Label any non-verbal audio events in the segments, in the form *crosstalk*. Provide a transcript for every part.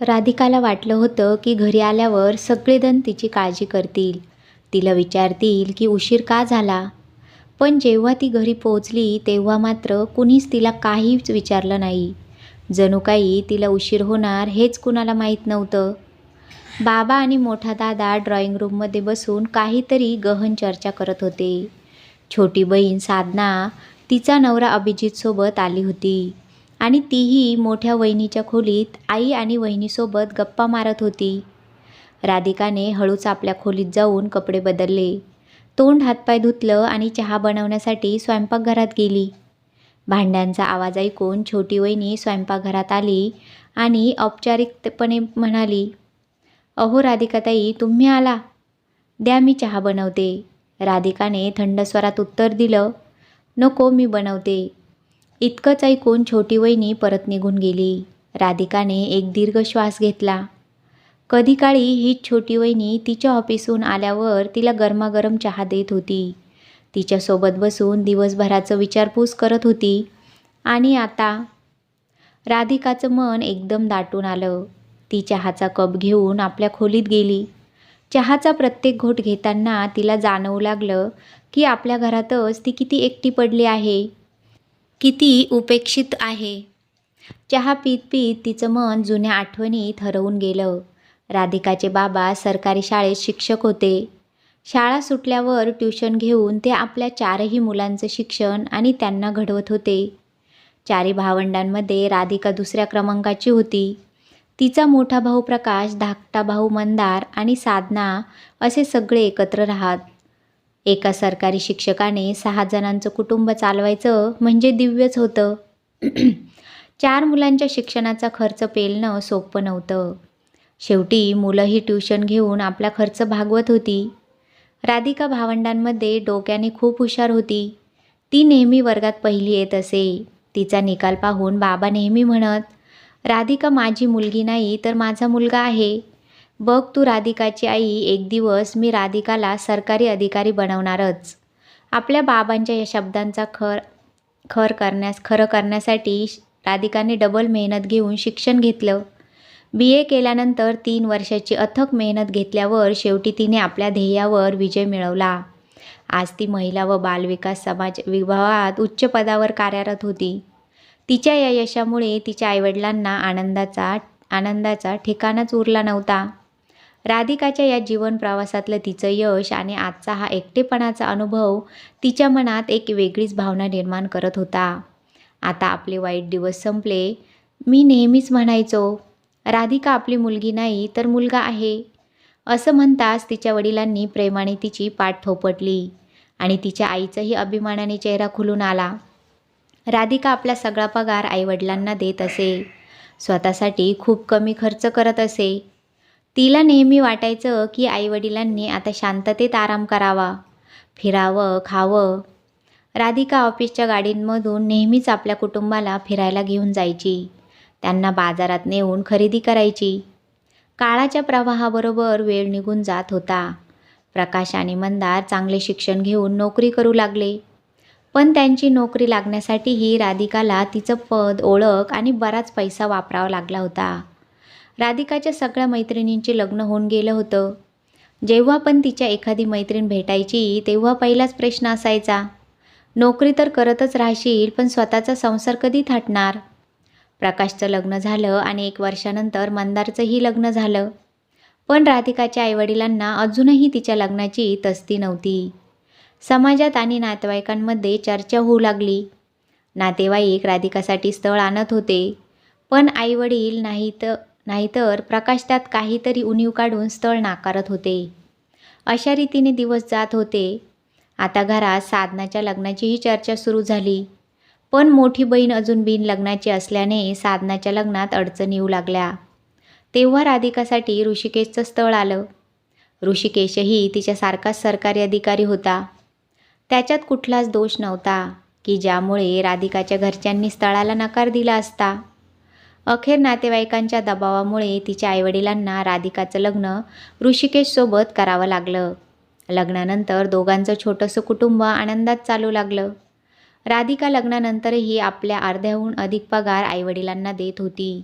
राधिकाला वाटलं होतं की घरी आल्यावर सगळेजण तिची काळजी करतील. तिला विचारतील की उशीर का झाला? पण जेव्हा ती घरी पोहोचली तेव्हा मात्र कुणीच तिला काहीच विचारलं नाही. जणू काही तिला उशीर होणार हेच कुणाला माहीत नव्हतं. बाबा आणि मोठा दादा ड्रॉइंग रूममध्ये बसून काहीतरी गहन चर्चा करत होते. छोटी बहीण साधना तिचा नवरा अभिजितसोबत आली होती. आणि तीही मोठ्या वहिनीच्या खोलीत आई आणि वहिनीसोबत गप्पा मारत होती. राधिकाने हळूच आपल्या खोलीत जाऊन कपडे बदलले. तोंड हातपाय धुतलं आणि चहा बनवण्यासाठी स्वयंपाकघरात गेली. भांड्यांचा आवाज ऐकून छोटी वहिनी स्वयंपाकघरात आली आणि औपचारिकपणे म्हणाली अहो राधिकाताई तुम्ही आला. द्या मी चहा बनवते. राधिकाने थंड स्वरात उत्तर दिलं नको मी बनवते. इतकंच ऐकून छोटी वहिनी परत निघून गेली. राधिकाने एक दीर्घ श्वास घेतला. कधी काळी हीच छोटी वहिनी तिच्या ऑफिसहून आल्यावर तिला गरमागरम चहा देत होती. तिच्यासोबत बसून दिवसभराचं विचारपूस करत होती. आणि आता? राधिकाचं मन एकदम दाटून आलं. ती चहाचा कप घेऊन आपल्या खोलीत गेली. चहाचा प्रत्येक घोट घेताना तिला जाणवू लागलं की आपल्या घरातच ती किती एकटी पडली आहे. किती उपेक्षित आहे? चहा पीत पीत तिचं मन जुन्या आठवणीत हरवून गेलं. राधिकाचे बाबा सरकारी शाळेत शिक्षक होते. शाळा सुटल्यावर ट्युशन घेऊन ते आपल्या चारही मुलांचं शिक्षण आणि त्यांना घडवत होते. चारी भावंडांमध्ये राधिका दुसऱ्या क्रमांकाची होती. तिचा मोठा भाऊ प्रकाश धाकटा भाऊ मंदार आणि साधना असे सगळे एकत्र राहत. एका सरकारी शिक्षकाने सहा जणांचं कुटुंब चालवायचं म्हणजे दिव्यच होतं. *clears throat* चार मुलांच्या शिक्षणाचा खर्च पेलणं सोपं नव्हतं. शेवटी मुलंही ट्युशन घेऊन आपला खर्च भागवत होती. राधिका भावंडांमध्ये डोक्याने खूप हुशार होती. ती नेहमी वर्गात पहिली येत असे. तिचा निकाल पाहून बाबा नेहमी म्हणत राधिका माझी मुलगी नाही तर माझा मुलगा आहे. बघ तू राधिकाची आई एक दिवस मी राधिकाला सरकारी अधिकारी बनवणारच. आपल्या बाबांच्या या शब्दांचा खर खर करण्यास खरं करण्यासाठी राधिकाने डबल मेहनत घेऊन शिक्षण घेतलं. बी ए केल्यानंतर तीन वर्षाची अथक मेहनत घेतल्यावर शेवटी तिने आपल्या ध्येयावर विजय मिळवला. आज ती महिला व बालविकास समाज विभागात उच्च पदावर कार्यरत होती. तिच्या या यशामुळे तिच्या आईवडिलांना आनंदाचा आनंदाचा ठिकाणच उरला नव्हता. राधिकाच्या या जीवन प्रवासातलं तिचं यश आणि आजचा हा एकटेपणाचा अनुभव तिच्या मनात एक वेगळीच भावना निर्माण करत होता. आता आपले वाईट दिवस संपले. मी नेहमीच म्हणायचो राधिका आपली मुलगी नाही तर मुलगा आहे. असं म्हणताच तिच्या वडिलांनी प्रेमाने तिची पाठ थोपटली आणि तिच्या आईचाही अभिमानाने चेहरा खुलून आला. राधिका आपला सगळा पगार आईवडिलांना देत असे. स्वतःसाठी खूप कमी खर्च करत असे. तिला नेहमी वाटायचं की आईवडिलांनी आता शांततेत आराम करावा फिरावं खावं. राधिका ऑफिसच्या गाडींमधून नेहमीच आपल्या कुटुंबाला फिरायला घेऊन जायची. त्यांना बाजारात नेऊन खरेदी करायची. काळाच्या प्रवाहाबरोबर वेळ निघून जात होता. प्रकाश आणि मंदार चांगले शिक्षण घेऊन नोकरी करू लागले. पण त्यांची नोकरी लागण्यासाठीही राधिकाला तिचं पद ओळख आणि बराच पैसा वापरावा लागला होता. राधिकाच्या सगळ्या मैत्रिणींचे लग्न होऊन गेलं होतं. जेव्हा पण तिच्या एखादी मैत्रीण भेटायची तेव्हा पहिलाच प्रश्न असायचा. नोकरी तर करतच राहशील पण स्वतःचा संसार कधी थाटणार? प्रकाशचं लग्न झालं आणि एक वर्षानंतर मंदारचंही लग्न झालं. पण राधिकाच्या आईवडिलांना अजूनही तिच्या लग्नाची तस्ती नव्हती. समाजात आणि नातेवाईकांमध्ये चर्चा होऊ लागली. नातेवाईक राधिकासाठी स्थळ आणत होते पण आईवडील नाहीत नाहीतर प्रकाश त्यात काहीतरी उणीव काढून स्थळ नाकारत होते. अशा रीतीने दिवस जात होते. आता घरात साधनाच्या लग्नाचीही चर्चा सुरू झाली. पण मोठी बहीण अजून बिन लग्नाची असल्याने साधनाच्या लग्नात अडचण येऊ लागल्या. तेव्हा राधिकासाठी ऋषिकेशचं स्थळ आलं. ऋषिकेशही तिच्यासारखाच सरकारी अधिकारी होता. त्याच्यात कुठलाच दोष नव्हता की ज्यामुळे राधिकाच्या घरच्यांनी स्थळाला नकार दिला असता. अखेर नातेवाईकांच्या दबावामुळे तिच्या आईवडिलांना राधिकाचं लग्न ऋषिकेशसोबत करावं लागलं. लग्नानंतर दोघांचं छोटंसं कुटुंब आनंदात चालू लागलं. राधिका लग्नानंतरही आपल्या अर्ध्याहून अधिक पगार आईवडिलांना देत होती.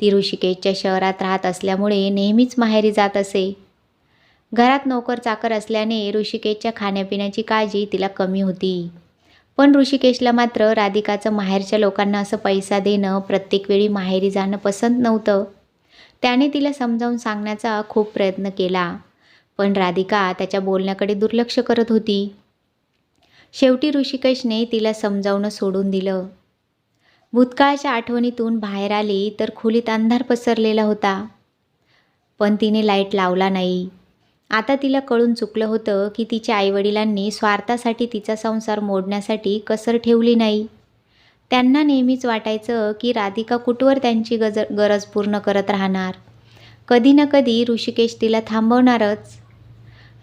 ती ऋषिकेशच्या शहरात राहत असल्यामुळे नेहमीच माहेरी जात असे. घरात नोकर चाकर असल्याने ऋषिकेशच्या खाण्यापिण्याची काळजी तिला कमी होती. पण ऋषिकेशला मात्र राधिकाचं माहेरच्या लोकांना असं पैसा देणं प्रत्येक वेळी माहेरी जाणं पसंत नव्हतं. त्याने तिला समजावून सांगण्याचा खूप प्रयत्न केला. पण राधिका त्याच्या बोलण्याकडे दुर्लक्ष करत होती. शेवटी ऋषिकेशने तिला समजावणं सोडून दिलं. भूतकाळच्या आठवणीतून बाहेर आली तर खोलीत अंधार पसरलेला होता. पण तिने लाइट लावला नाही. आता तिला कळून चुकलं होतं की तिच्या आईवडिलांनी स्वार्थासाठी तिचा संसार मोडण्यासाठी कसर ठेवली नाही. त्यांना नेहमीच वाटायचं की राधिका कुठवर त्यांची गज गरज पूर्ण करत राहणार? कधी ना कधी ऋषिकेश तिला थांबवणारच.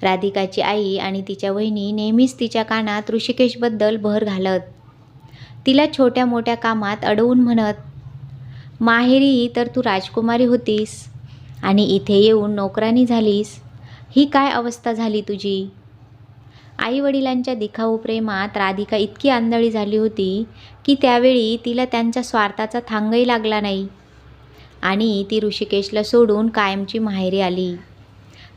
राधिकाची आई आणि तिच्या वहिनी नेहमीच तिच्या कानात ऋषिकेशबद्दल भर घालत. तिला छोट्या मोठ्या कामात अडवून म्हणत माहेरी तर तू राजकुमारी होतीस आणि इथे येऊन नोकरानी झालीस. ही काय अवस्था झाली तुझी? आईवडिलांच्या दिखाऊ प्रेमात राधिका इतकी आंधळी झाली होती की त्यावेळी तिला त्यांच्या स्वार्थाचा थांगही लागला नाही. आणि ती ऋषिकेशला सोडून कायमची माहेरी आली.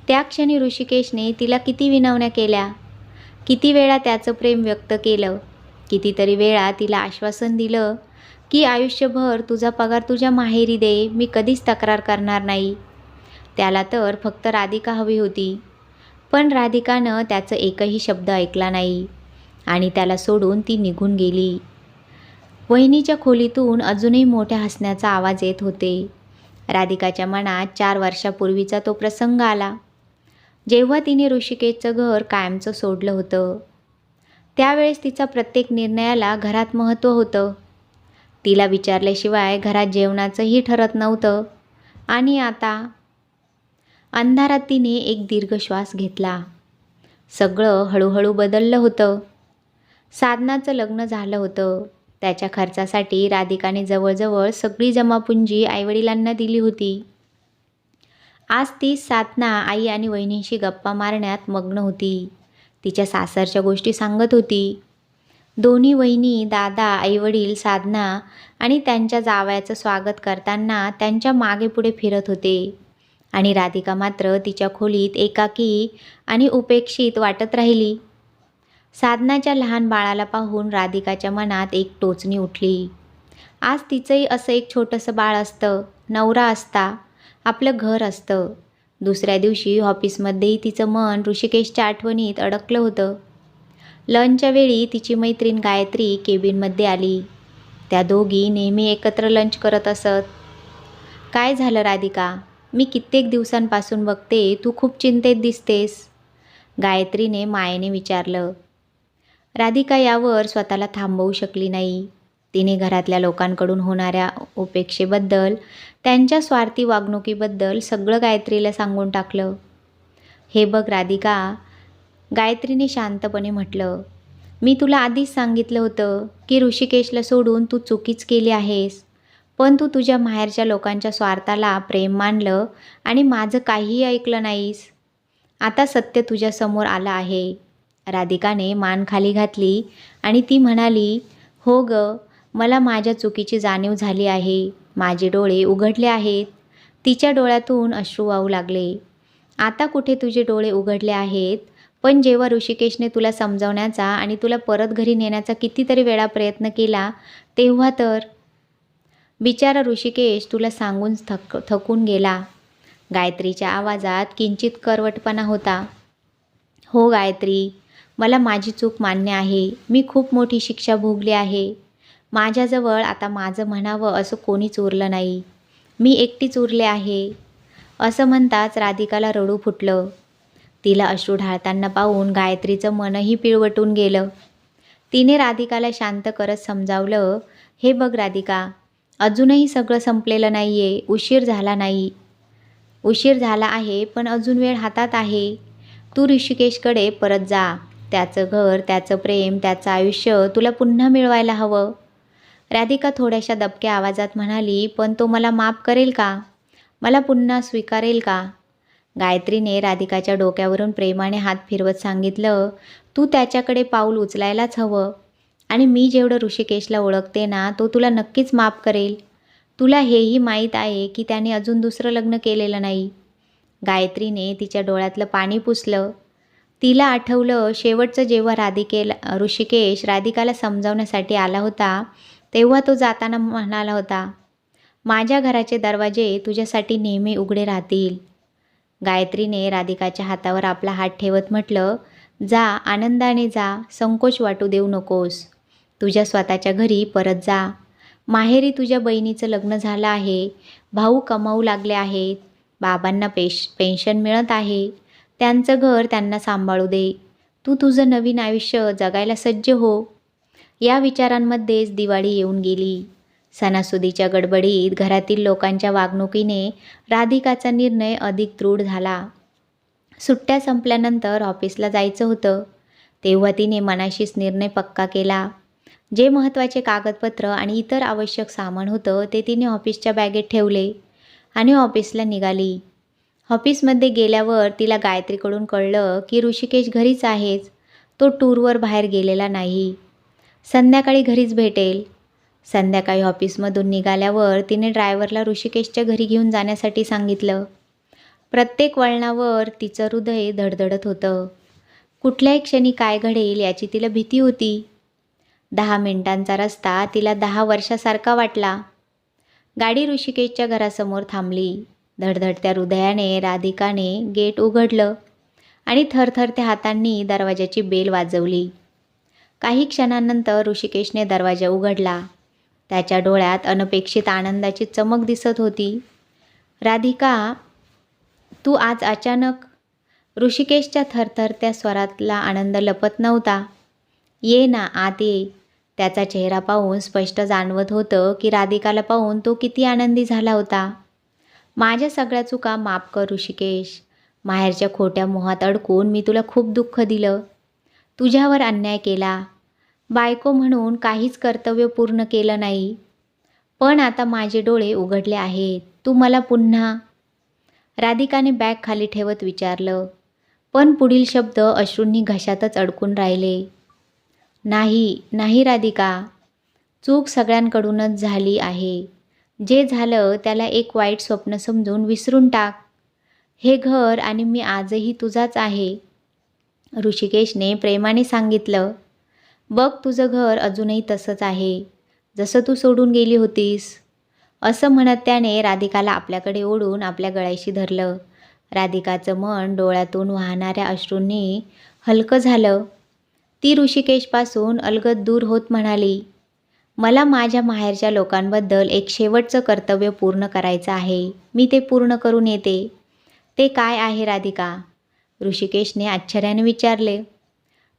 त्या क्षणी ऋषिकेशने तिला किती विनवण्या केल्या. किती वेळा त्याचं प्रेम व्यक्त केलं. कितीतरी वेळा तिला आश्वासन दिलं की आयुष्यभर तुझा पगार तुझ्या माहेरी दे. मी कधीच तक्रार करणार नाही. त्याला तर फक्त राधिका हवी होती. पण राधिकानं त्याचं एकही शब्द ऐकला नाही आणि त्याला सोडून ती निघून गेली. वहिनीच्या खोलीतून अजूनही मोठ्या हसण्याचा आवाज येत होते. राधिकाच्या मनात चार वर्षापूर्वीचा तो प्रसंग आला. जेव्हा तिने ऋषिकेशचं घर कायमचं सोडलं होतं त्यावेळेस तिचा प्रत्येक निर्णयाला घरात महत्त्व होतं. तिला विचारल्याशिवाय घरात जेवणाचंही ठरत नव्हतं. आणि आता अंधारात तिने एक दीर्घ श्वास घेतला. सगळं हळूहळू बदललं होतं. साधनाचं लग्न झालं होतं. त्याच्या खर्चासाठी राधिकाने जवळजवळ सगळी जमापुंजी आईवडिलांना दिली होती. आज ती साधना आई आणि वहिनींशी गप्पा मारण्यात मग्न होती. तिच्या सासरच्या गोष्टी सांगत होती. दोन्ही वहिनी दादा आईवडील साधना आणि त्यांच्या जावयाचं स्वागत करताना त्यांच्या मागे पुढे फिरत होते. आणि राधिका मात्र तिच्या खोलीत एकाकी आणि उपेक्षित वाटत राहिली. साधनाच्या लहान बाळाला पाहून राधिकाच्या मनात एक टोचणी उठली. आज तिचंही असं एक छोटंसं बाळ असतं. नवरा असता. आपलं घर असतं. दुसऱ्या दिवशी ऑफिसमध्येही तिचं मन ऋषिकेशच्या आठवणीत अडकलं होतं. लंचच्या वेळी तिची मैत्रीण गायत्री केबिनमध्ये आली. त्या दोघी नेहमी एकत्र लंच करत असत. काय झालं राधिका? मी कित्येक दिवसांपासून बघते तू खूप चिंतेत दिसतेस. गायत्रीने मायेने विचारलं राधिका यावर स्वतःला थांबवू शकली नाही. तिने घरातल्या लोकांकडून होणाऱ्या उपेक्षेबद्दल त्यांच्या स्वार्थी वागणुकीबद्दल सगळं गायत्रीला सांगून टाकलं. हे बघ राधिका गायत्रीने शांतपणे म्हटलं मी तुला आधीच सांगितलं होतं की ऋषिकेशला सोडून तू चुकीच केली आहेस. पण तू तुझ्या माहेरच्या लोकांच्या स्वार्थाला प्रेम मानलं आणि माझं काहीही ऐकलं नाहीस. आता सत्य तुझ्यासमोर आलं आहे. राधिकाने मान खाली घातली आणि ती म्हणाली हो ग मला माझ्या चुकीची जाणीव झाली आहे. माझे डोळे उघडले आहेत. तिच्या डोळ्यातून अश्रू वाहू लागले. आता कुठे तुझे डोळे उघडले आहेत? पण जेव्हा ऋषिकेशने तुला समजवण्याचा आणि तुला परत घरी नेण्याचा कितीतरी वेळा प्रयत्न केला तेव्हा तर बिचारा ऋषिकेश तुला सांगून थक थकून गेला. गायत्रीच्या आवाजात किंचित करवटपणा होता. हो गायत्री मला माझी चूक मान्य आहे. मी खूप मोठी शिक्षा भोगली आहे. माझ्याजवळ आता माझं म्हणावं असं कोणीच उरलं नाही. मी एकटीच उरले आहे. असं म्हणताच राधिकाला रडू फुटलं. तिला अश्रू ढाळताना पाहून गायत्रीचं मनही पिळवटून गेलं. तिने राधिकाला शांत करत समजावलं हे बघ राधिका अजूनही सगळं संपलेलं नाही आहे उशीर झाला नाही. उशीर झाला आहे पण अजून वेळ हातात आहे. तू ऋषिकेशकडे परत जा. त्याचं घर त्याचं प्रेम त्याचं आयुष्य तुला पुन्हा मिळवायला हवं. राधिका थोड्याशा दबक्या आवाजात म्हणाली पण तो मला माफ करेल का? मला पुन्हा स्वीकारेल का? गायत्रीने राधिकाच्या डोक्यावरून प्रेमाने हात फिरवत सांगितलं तू त्याच्याकडे पाऊल उचलायलाच हवं. आणि मी जेवढं ऋषिकेशला ओळखते ना तो तुला नक्कीच माफ करेल. तुला हेही माहीत आहे की त्याने अजून दुसरं लग्न केलेलं नाही. गायत्रीने तिच्या डोळ्यातलं पाणी पुसलं. तिला आठवलं शेवटचं जेव्हा राधिकेला ऋषिकेश राधिकाला समजावण्यासाठी आला होता तेव्हा तो जाताना म्हणाला होता माझ्या घराचे दरवाजे तुझ्यासाठी नेहमी उघडे राहतील. गायत्रीने राधिकाच्या हातावर आपला हात ठेवत म्हटलं जा आनंदाने जा संकोच वाटू देऊ नकोस. तुझ्या स्वतःच्या घरी परत जा. माहेरी तुझ्या बहिणीचं लग्न झालं आहे. भाऊ कमावू लागले आहेत. बाबांना पेश पेन्शन मिळत आहे. त्यांचं घर त्यांना सांभाळू दे. तू तुझं नवीन आयुष्य जगायला सज्ज हो. या विचारांमध्येच दिवाळी येऊन गेली. सणासुदीच्या गडबडीत घरातील लोकांच्या वागणुकीने राधिकाचा निर्णय अधिक दृढ झाला. सुट्ट्या संपल्यानंतर ऑफिसला जायचं होतं. तेव्हा तिने मनाशीच निर्णय पक्का केला. जे महत्त्वाचे कागदपत्र आणि इतर आवश्यक सामान होतं ते तिने ऑफिसच्या बॅगेत ठेवले आणि ऑफिसला निघाली. ऑफिसमध्ये गेल्यावर तिला गायत्रीकडून कळलं की ऋषिकेश घरीच आहेच. तो टूरवर बाहेर गेलेला नाही. संध्याकाळी घरीच भेटेल. संध्याकाळी ऑफिसमधून निघाल्यावर तिने ड्रायव्हरला ऋषिकेशच्या घरी घेऊन जाण्यासाठी सांगितलं. प्रत्येक वळणावर तिचं हृदय धडधडत होतं. कुठल्याही क्षणी काय घडेल याची तिला भीती होती. दहा मिनिटांचा रस्ता तिला दहा वर्षासारखा वाटला. गाडी ऋषिकेशच्या घरासमोर थांबली. धडधडत्या हृदयाने राधिकाने गेट उघडलं आणि थरथरत्या हातांनी दरवाजाची बेल वाजवली. काही क्षणांनंतर ऋषिकेशने दरवाजा उघडला. त्याच्या डोळ्यात अनपेक्षित आनंदाची चमक दिसत होती. राधिका तू आज अचानक? ऋषिकेशच्या थरथरत्या स्वरातला आनंद लपत नव्हता. ये ना आत ये. त्याचा चेहरा पाहून स्पष्ट जाणवत होतं की राधिकाला पाहून तो किती आनंदी झाला होता. माझ्या सगळ्या चुका माफ कर ऋषिकेश. माहेरच्या खोट्या मोहात अडकून मी तुला खूप दुःख दिलं. तुझ्यावर अन्याय केला. बायको म्हणून काहीच कर्तव्य पूर्ण केलं नाही. पण आता माझे डोळे उघडले आहेत. तू मला पुन्हा राधिकाने बॅग खाली ठेवत विचारलं. पण पुढील शब्द अश्रूंनी घशातच अडकून राहिले. नाही नाही राधिका. चूक सगळ्यांकडूनच झाली आहे. जे झालं त्याला एक वाईट स्वप्न समजून विसरून टाक. हे घर आणि मी आजही तुझाच आहे. ऋषिकेशने प्रेमाने सांगितलं बघ तुझं घर अजूनही तसंच आहे. जसं तू सोडून गेली होतीस. असं म्हणत त्याने राधिकाला आपल्याकडे ओढून आपल्या गळ्याशी धरलं. राधिकाचं मन डोळ्यातून वाहणाऱ्या अश्रूंनी हलकं झालं. ती ऋषिकेशपासून अलगद दूर होत म्हणाली मला माझ्या माहेरच्या लोकांबद्दल एक शेवटचं कर्तव्य पूर्ण करायचं आहे. मी ते पूर्ण करून येते. ते काय आहे राधिका? ऋषिकेशने आश्चर्याने विचारले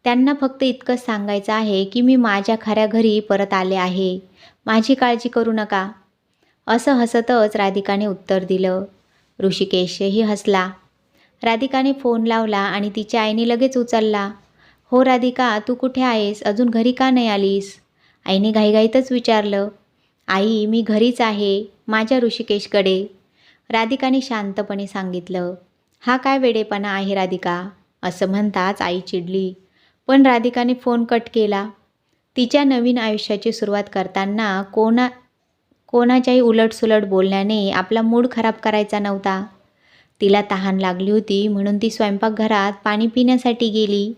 त्यांना फक्त इतकंच सांगायचं आहे की मी माझ्या खऱ्या घरी परत आले आहे. माझी काळजी करू नका. असं हसतच राधिकाने उत्तर दिलं. ऋषिकेशही हसला. राधिकाने फोन लावला आणि तिच्या आईने लगेच उचलला. हो राधिका तू कुठे आहेस? अजून घरी का नाही आलीस? आईने घाईघाईतच विचारलं. आई मी घरीच आहे माझ्या ऋषिकेशकडे. राधिकाने शांतपणे सांगितलं. हा काय वेडेपणा आहे राधिका? असं म्हणताच आई चिडली. पण राधिकाने फोन कट केला. तिच्या नवीन आयुष्याची सुरुवात करताना कोणा कोणाच्याही उलटसुलट बोलण्याने आपला मूड खराब करायचा नव्हता. तिला तहान लागली होती म्हणून ती स्वयंपाकघरात पाणी पिण्यासाठी गेली.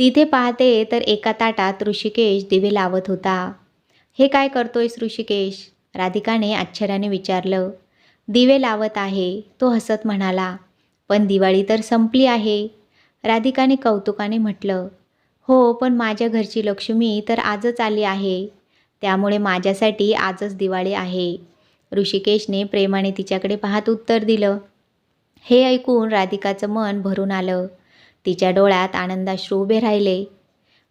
तिथे पाहते तर एका ताटात ऋषिकेश दिवे लावत होता. हे काय करतोयस ऋषिकेश? राधिकाने आश्चर्याने विचारलं. दिवे लावत आहे तो हसत म्हणाला. पण दिवाळी तर संपली आहे. राधिकाने कौतुकाने म्हटलं. हो पण माझ्या घरची लक्ष्मी तर आजच आली आहे. त्यामुळे माझ्यासाठी आजच दिवाळी आहे. ऋषिकेशने प्रेमाने तिच्याकडे पाहत उत्तर दिलं. हे ऐकून राधिकाचं मन भरून आलं. तिच्या डोळ्यात आनंदाश्रू उभे राहिले.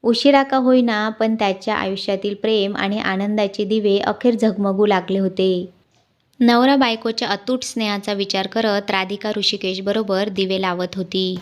उशिरा का होईना पण त्याच्या आयुष्यातील प्रेम आणि आनंदाचे दिवे अखेर झगमगू लागले होते. नवरा बायकोच्या अतूट स्नेहाचा विचार करत राधिका ऋषिकेशबरोबर दिवे लावत होती.